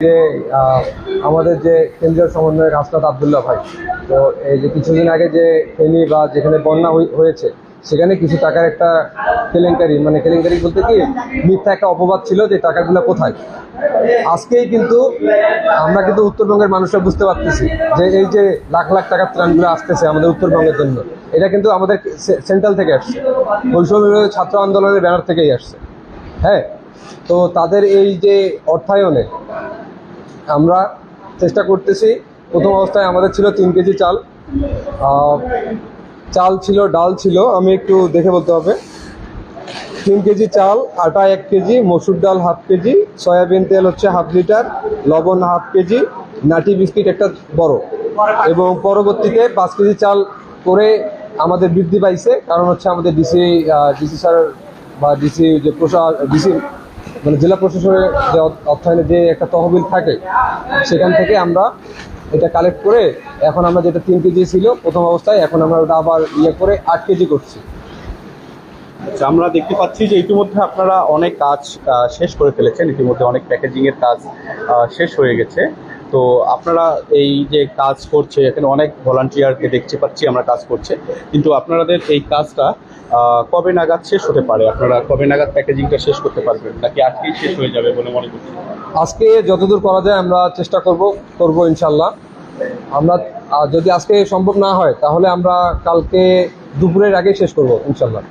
যে আমাদের যে কেন্দ্রীয় সমন্বয়ক আসলাত আবদুল্লাহ ভাই, তো এই যে কিছুদিন আগে যে ফেনী বা যেখানে বন্যা হয়েছে, সেখানে কিছু টাকার একটা কেলেঙ্কারি মানে কেলেঙ্কারি বলতে কি, মিথ্যা একটা অপবাদ ছিল যে টাকাগুলো কোথায়। আজকেই কিন্তু আমরা কিন্তু উত্তরবঙ্গের মানুষরা বুঝতে পারতেছি যে এই যে লাখ লাখ টাকার ত্রাণগুলো আসতেছে আমাদের উত্তরবঙ্গের জন্য, এটা কিন্তু আমাদের সেন্ট্রাল থেকে আসছে। বৈষম্য ছাত্র আন্দোলনের ব্যানার থেকেই আসছে। হ্যাঁ তো তাদের এই যে অর্থায়নে আমরা চেষ্টা করতেছি। প্রথম অবস্থায় আমাদের ছিল তিন কেজি চাল। চাল ছিল, ডাল ছিল, আমি একটু দেখে বলতে হবে। তিন কেজি চাল, আটা এক কেজি, মসুর ডাল হাফ কেজি, সয়াবিন তেল হচ্ছে হাফ লিটার, লবণ হাফ কেজি, নাটি বিস্কিট একটা বড়। এবং পরবর্তীতে পাঁচ কেজি চাল করে আমাদের বৃদ্ধি পাইছে, কারণ হচ্ছে আমাদের ডিসি ডিসি স্যার বা ডিসি যে প্রশা, ডিসি মানে জেলা প্রশাসনের যে অর্থ- অর্থায়নে যে একটা তহবিল থাকে সেখান থেকে আমরা এটা কালেক্ট করে এখন আমরা যেটা তিন কেজি ছিল প্রথম অবস্থায় এখন আমরা ওটা আবার ইয়ে করে আট কেজি করছি। আচ্ছা, আমরা দেখতে পাচ্ছি যে ইতিমধ্যে আপনারা অনেক কাজ শেষ করে ফেলেছেন। ইতিমধ্যে অনেক প্যাকেজিংয়ের কাজ শেষ হয়ে গেছে। তো আপনারা এই যে কাজ করছে, এখানে অনেক ভলান্টিয়ারকে দেখতে পাচ্ছি, আমরা কাজ করছে। কিন্তু আপনাদের এই কাজটা কবে নাগাদ শেষ হতে পারে? আপনারা কবে নাগাদ প্যাকেজিংটা শেষ করতে পারবেন? নাকি আজকেই শেষ হয়ে যাবে বলে মনে করছেন? আজকে যতদূর করা যায় আমরা চেষ্টা করব করব ইনশাল্লাহ আমরা যদি আজকে সম্ভব না হয়, তাহলে আমরা কালকে দুপুরের আগে শেষ করব ইনশাল্লাহ